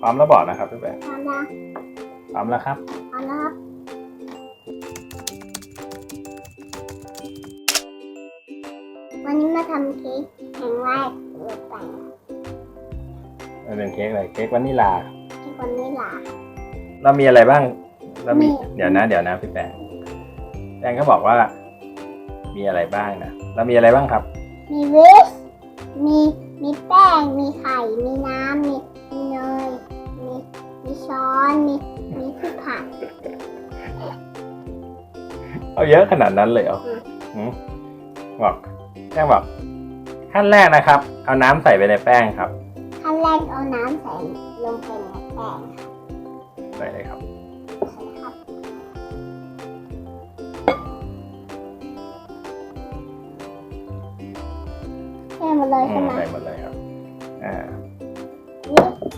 พร้อมแล้วบอกนะครับพี่แบงค์พร้อมแล้วพร้อมแล้วครับพร้อมแล้วครับวันนี้มาทำเค้กแห่งแรกหรือเปล่ามันเป็นเค้กอะไรเค้กวานิลลาเค้กวันนี้ล่ะเรามีอะไรบ้าง เรามีมี เดี๋ยวนะ เดี๋ยวนะพี่แปงแปงก็บอกว่า มีอะไรบ้างนะ เรามีอะไรบ้างครับ มีวิสมี มีแป้ง มีไข่ มีน้ำมีมี เนยมีมีช้อน มีมีที่ผัดเอาเยอะขนาดนั้นเลยเหรออืมหืมบอกแป้งบอกขั้นแรกนะครับ เอาน้ำใส่ไปในแป้งครับ ขั้นแรกเอาน้ำใส่ลงไปในแป้งใส่เลยครับ ใช่ครับเทหมดเลยอืใช่มไหม ใส่หมดเลยครับอ่า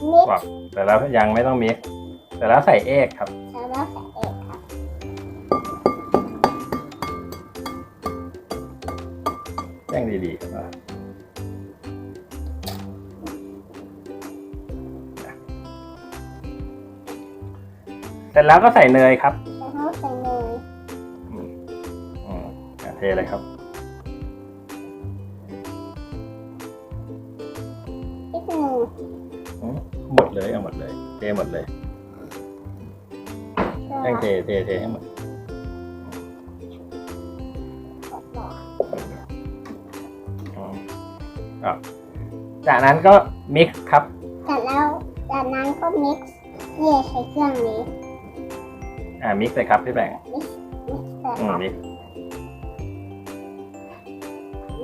นี่นี่บอกแต่แล้วยังไม่ต้องมิกซ์แต่แล้วใส่เอกครับใช้แล้วใส่เองครับแป้งดีๆครับเสร็จแล้วก็ใส่เนยครับใช้แล้วใส่เนยอืมอืมอะเทเลยครับ หมดเลยแป้งเทเทเทให้หมดอืมอะจากนั้นก็มิกซ์ครับแต่แล้วจากนั้นก็มิกซ์เย่ใช้เครื่องนี้ อ่ามิกซ์เลยครับพี่แบงค์มิกซ์มิกซ์ไปอืคมรับมิกซ์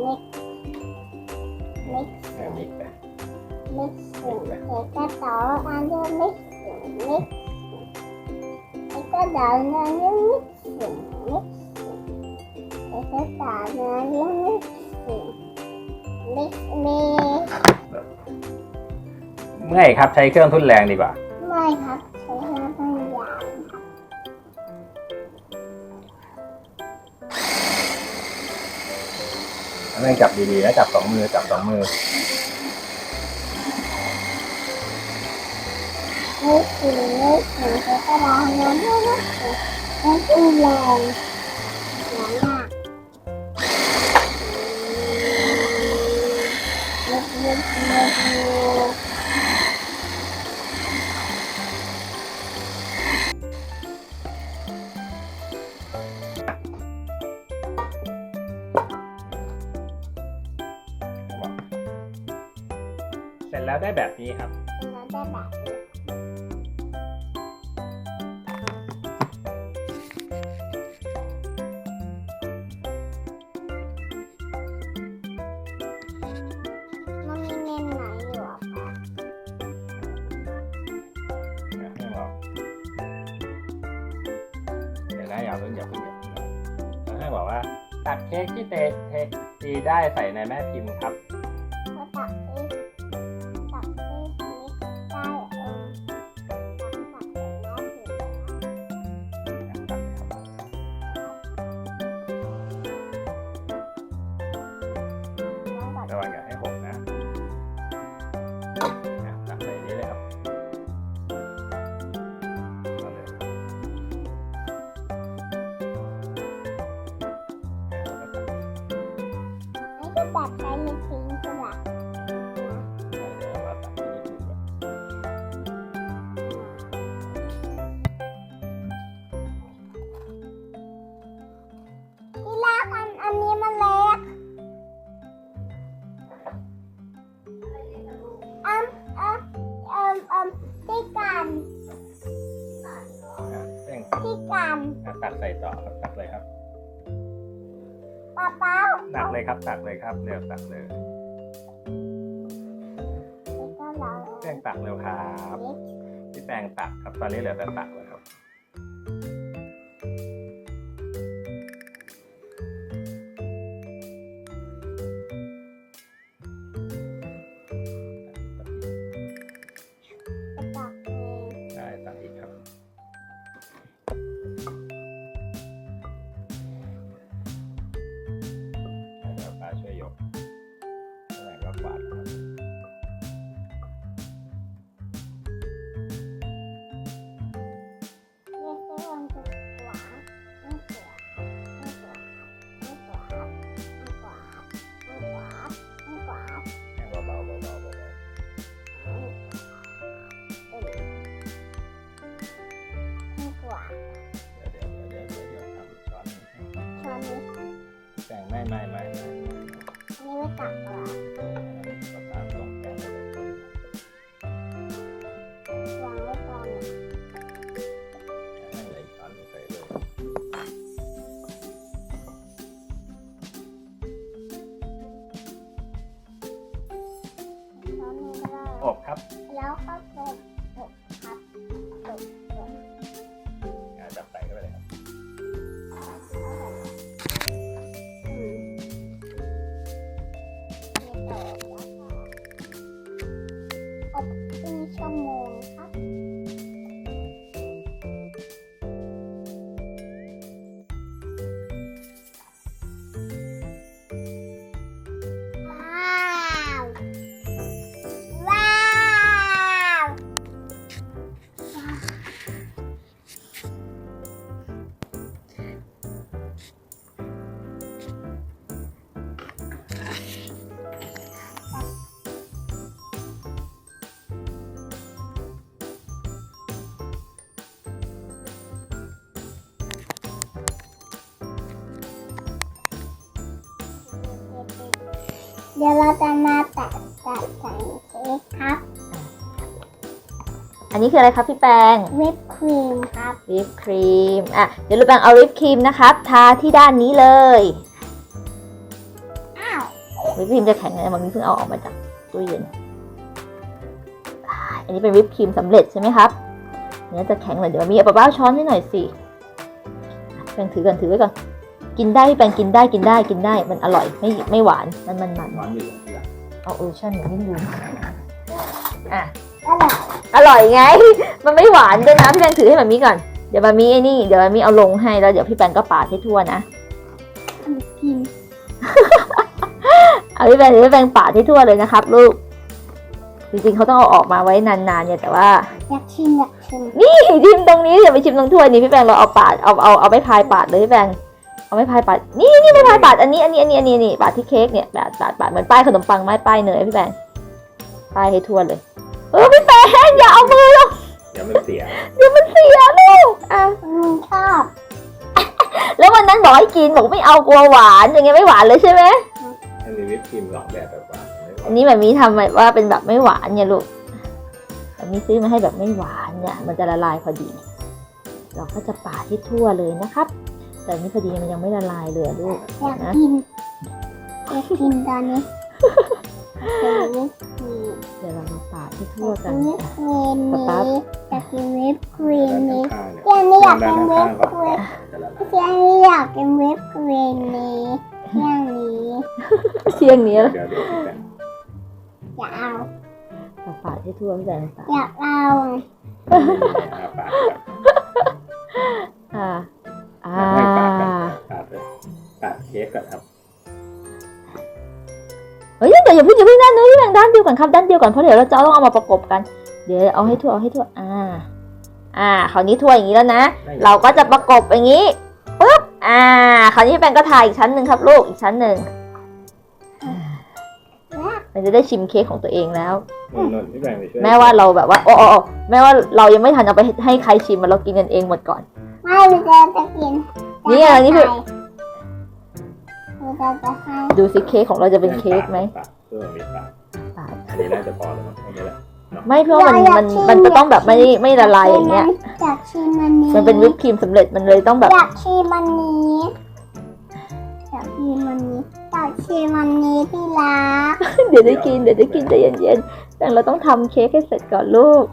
มิกซ์มิกซ์อ่ามิกซ์ ไปมิกซ์เอกก็ต่ออันเดอร์มิกซ์มิกซ์เอกก็ต่ออันเดอร์มิกซ์มิกซ์เอกก็ต่ออันเดอร์มิกซ์มิกซ์มิกซ์มิกซ์เมื่อยครับใช้เครื่องทุนแรงดีกว่าไม่ครับใช้เครื่องตั้งยาวเรื่องจับดีๆนะจับสองมือจับสองมือ มิกซ์มิกซ์เอกก็ต่ออันเดอร์มิกซ์มิกซ์แล้วก็แรงแรงมากมิกซ์มิกซ์มิกเสร็จแล้วได้แบบนี้ครับแล้วได้แบบนี้ เดี๋ยวนะอย่าเพิ่งอย่าเพิ่งอย่าเพิ่งแล้วให้บอกว่าตัดเค้กที่เตะเทตีได้ใส่ในแม่พิมพ์ครับ เลยครับตักเลยครับ เร็วตักเลยแล้วก็เราแป้งตักเร็วครับเล็กพี่แป้งตักครับตอนนี้เหลือแต่ตักแล้วครับ อนนี้แป้งไม่ไม่ไม่ไม่อันนี้ไม่ตักเหรอก็ตามลงแป้งไปเลยวางไว้ก่อนให้เหลืออีกช้อนหนึ่งใส่เลยช้อนหนึงก็ได้อบครับ แล้วก็จบจบ เดี๋ยวเราจะมาแตะแตะใส่เค้กครับ อันนี้คืออะไรครับพี่แปงวิปครีมครับ วิปครีม อะ เดี๋ยวลูกแปงเอาวิปครีมนะครับ ทาที่ด้านนี้เลย อ้าว วิปครีมจะแข็งเลยมันเพิ่งเอาออกมาจากตู้เย็น อันนี้เป็นวิปครีมสำเร็จใช่ไหมครับเนื้อจะแข็งเลยเดี๋ยวมีเอาป้าช้อนให้หน่อยสิแปงถือก่อนถือไว้ก่อน กินได้พี่แปงกินได้กินได้กินได้มันอร่อยไม่ไม่หวานมันมันมันช้อนอยู่ตรงที่หลังเอาเออใช่หนูไม่ลืมอะแล้วแบบอร่อยไง มันไม่หวานด้วยนะพี่แปงถือให้แบบนี้ก่อน เดี๋ยวมามีไอ้นี่เดี๋ยวมามีเอาลงให้แล้วเดี๋ยวพี่แปงก็ปาดให้ทั่วนะกินเอาพี่แปงพี่แปงปาดให้ทั่วเลยนะครับ ลูก จริงๆเขาต้องเอาออกมาไว้นานๆเนี่ยแต่ว่าอยากชิมอยากชิมนี่ชิมตรงนี้อย่าไปชิมตรงถ้วยนี้พี่แปงเราเอาปาดเอาเอาเอาไม้พายปาดเลยพี่แปง เอาไม้พายปาดนี่นี่ไม้พายปาดอันนี้อันนี้อันนี้อันนี้นี่ปาดที่เค้กเนี่ยปาดปาดปาดเหมือนป้ายขนมปังไม้ป้ายเนยพี่แปงป้ายให้ทั่วเลย เออพี่แปงอย่าเอามือลงเดี๋ยวมันเสียเดี๋ยวมันเสียลูกอะอืมชอบแล้ววันนั้นบอกให้กินบอกไม่เอากลัวหวานอย่างเงี้ยไม่หวานเลยใช่ไหมมันมีวิปครีมสองแบบแบบหวานไม่หวาอันนนี้แบบนี้ทำแบบว่าเป็นแบบไม่หวานเนี่ยลูกแบบนี้ซื้อมาให้แบบไม่หวานเนี่ย มันจะละลายพอดี เราก็จะปาดให้ทั่วเลยนะครับ แต่อันนี้พอดีมันยังไม่ละลายเลยอะลูกอยากนะกินอยากกินตอนนี้เป็นวิปครีมเดี๋ยวเรามาปาดให้อทั่วยากกักินนวิปครีมนี้อยากกินวิปครีมด้านนี้ข้างๆเนี่ยเที่ยงนี้อยากด้ากินนวิข้างปๆก่อนครีมจะละลายเที่ยงนี้อยากกินวิปครีมนี้เที่ยงนี้เที่ยงนี้เดี๋ยวเดี๋ยวพี่แป้งอยากเอาเราปาดให้ทั่วพี่แดงปาดอยากเอาอา ด้านนู้นพี่แดงด้านเดียวก่อนครับด้านเดียวก่อนเพราะเดี๋ยวเราจะต้องเอามาประกบกัน เดี๋ยวเอาให้ทั่วเอาให้ทั่วอ่า อ่าคราวนี้ทั่วอย่างนี้แล้วนะ เราก็จะประกบอย่างนี้ปุ๊บอ่าคราวนี้พี่แปงก็ทาอีกชั้นหนึ่งครับลูกอีกชั้นหนึ่งมันจะได้ชิมเค้กของตัวเองแล้วนนท์พี่แป้งไปช่วยแม้ว่าเราแบบว่าโอ้โอ้โอ้แม้ว่าเรายังไม่ทันเอาไปให้ใครชิมมันเรากินกันเองหมดก่อน ไม่เราจะจะกิน นี่ไงนี่คือเราจะจะให้ดูสิเค้กของเราจะเป็นเค้กไหม นนี้น่าจะพอแล้วมั้งอันนี้แหละไม่เพราะมันมันมันจะต้องแบบไม่ไม่ละลายอย่างเงี้ยอยากชิมอันนี้มันเป็นวิปครีมสำเร็จมันเลยต้องแบบอยากชิมอันนี้อยากชิมอันนี้อยากชิมอันนี้พี่รักเดี๋ยวได้กินเดี๋ยวได้กินใจเย็นๆแต่เราต้องทำเค้กให้เสร็จก่อนลูก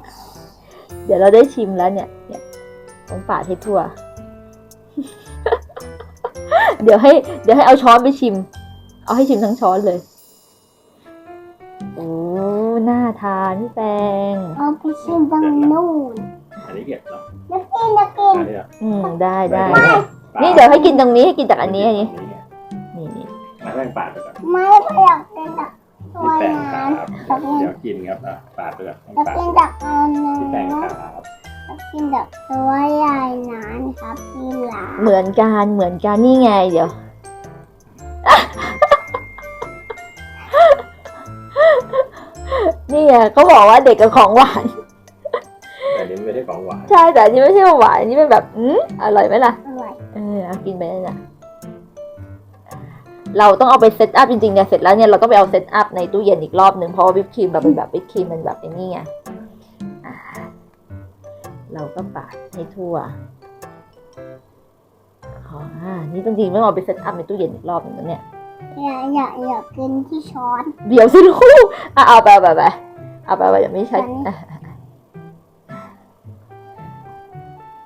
เดี๋ยวเราได้ชิมแล้วเนี่ยเนี่ยต้องปาดให้ทั่ว เดี๋ยวให้ เดี๋ยวให้เอาช้อนไปชิม เอาให้ชิมทั้งช้อนเลยโอ้ น่าทานพี่แปงเอาไปชิมตรงนู่นอันนี้เก็บเนาะอยากกินอยากกินอันนี้อะอืมได้ได้ปานี่เดี๋ยวให้กินตรงนี้ให้กินจากอันนี้อันนี้ไงนี่นี่มาแป้งปาดไปก่อนไม่อยากกินจากตัพี่วแป้งคนั้รันบเดี๋ยวกินครับอะปาดไปก่อนอยากปาดกินจากอันนั้นพี่แป้งอยครับากกินจากตัวใหญ่นั้นครับพี่รักเหมือนกันเหมือนกันนี่ไงเดี๋ยว นี่ไงเขาบอกว่าเด็กกับของหวาน แต่อันนี้ไม่ใช่ของหวาน ใช่แต่อันนี้ไม่ใช่หวานอันนี้เป็นแบบอืมอร่อยไหมล่ะ อร่อย เออเอากินไปเลยนะเราต้องเอาไปเซตอัพจริงๆเนี่ยเสร็จแล้วเนี่ยเราต้องไปเอาเซตอัพในตู้เย็นอีกรอบหนึ่งเพราะว่าวิปครีมเราเป็นแบบวิปครีมมันแบบไอ้นี่ไงอ่าเราก็ปาดให้ทั่วอ๋ออ่านี่จริงๆไม่เอาไปเซตอัพในตู้เย็นอีกรอบหนึ่งนะเนี่ย อย่าอย่าอย่ากินที่ช้อนเดี๋ยวสิลูกอะเอาไปเอาไปเอาไปเอาไปเอาไปเดี๋ยวไม่ใช่อันนี้อะ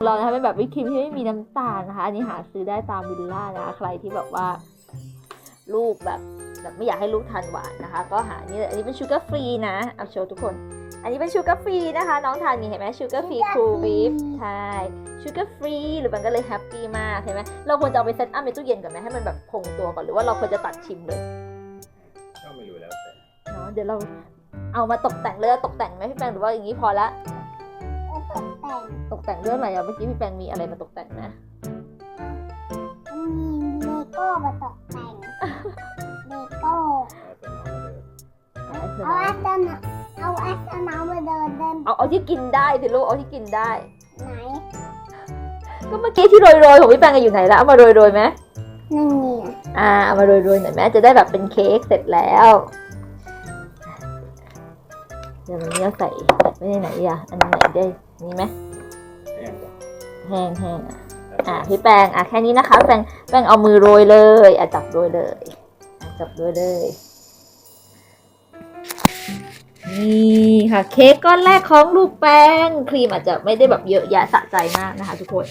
เรานะคะเป็นแบบวิปครีมที่ไม่มีน้ำตาลนะคะ อันนี้หาซื้อได้ตามวิลล่านะคะ ใครที่แบบว่า ลูกแบบแบบไม่อยากให้ลูกทานหวานนะคะ ก็หาอันนี้เลยอันนี้เป็นชูการ์ฟรีนะเอาโชว์ทุกคน อันนี้เป็นชูการ์ฟรีนะคะ น้องทานนี่เห็นไหมชูการ์ฟรีคูลวิปใช่ชูการ์ฟรีหรือมันก็เลยแฮปปี้มากเห็นไหมเราควรจะเอาไปเซตอัพในตู้เย็นก่อนไหมให้มันแบบคงตัวก่อนหรือว่าเราควรจะตัดชิมเลยก็ไม่รู้แล้วแต่เนาะเดี๋ยวเราเอามาตกแต่งเลยตกแต่งไหมพี่แปงหรือว่าอย่างนี้พอละเออตกแต่งตกแต่งเรื่องอะไรอะเมื่อกี้พี่แปงมีอะไรมาตกแต่งนะมีเลโก้มาตกแต่งเลโก้เอาตัวน้องมาเดินเอาให้เธอเอาน เดินเอาเอาที่กินได้สิลูกเอาที่กินได้ ไหนก็เมื่อกี้ที่โรยๆของพี่แปงอะอยู่ไหนละเอามาโรยๆไหมนั่นนี่อ่าเอามาโรยๆหน่อยไหมจะได้แบบเป็นเค้กเสร็จแล้ว เดี๋ยววันนี้เราใส่ไว้ในไหนอะอันไหนได้นี่ไหมเนี่ยก่อนแห้งแห้งๆอะอะพี่แปงอะแค่นี้นะคะแปงแปงเอามือโรยเลยอะจับโรยเลยอะจับโรยเลย นี่ค่ะเค้กก้อนแรกของลูกแป้งครีมอาจจะไม่ได้แบบเยอะแยะสะใจมากนะคะ ทุกคน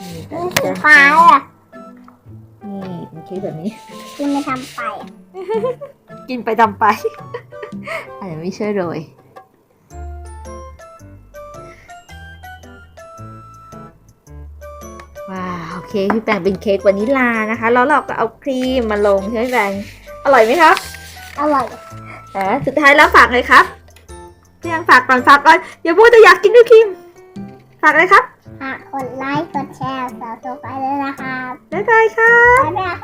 นี่นี่สีฟ้าอะนี่เป็นเค้กแบบนี้ กินไม่ทำไปกินไปทำไปอาจจะไม่ช่วยโรยว้าวเค้กพี่แปงเป็นเค้กวานิลลานะคะ แล้วเราก็เอาครีมมาลงใช่ไหมพี่แปงอร่อยไหมครับ อร่อย อ่าสุดท้ายแล้วฝากเลยครับพี่ยังฝากก่อนฝากก่อนอย่าพูดแต่อยากกินด้วยครีมฝากเลยครับ ฝากกดไลค์ กดแชร์กดซับสไครต์ด้วยนะครับบ๊ายบายค่ะบ๊ายบายค่ะ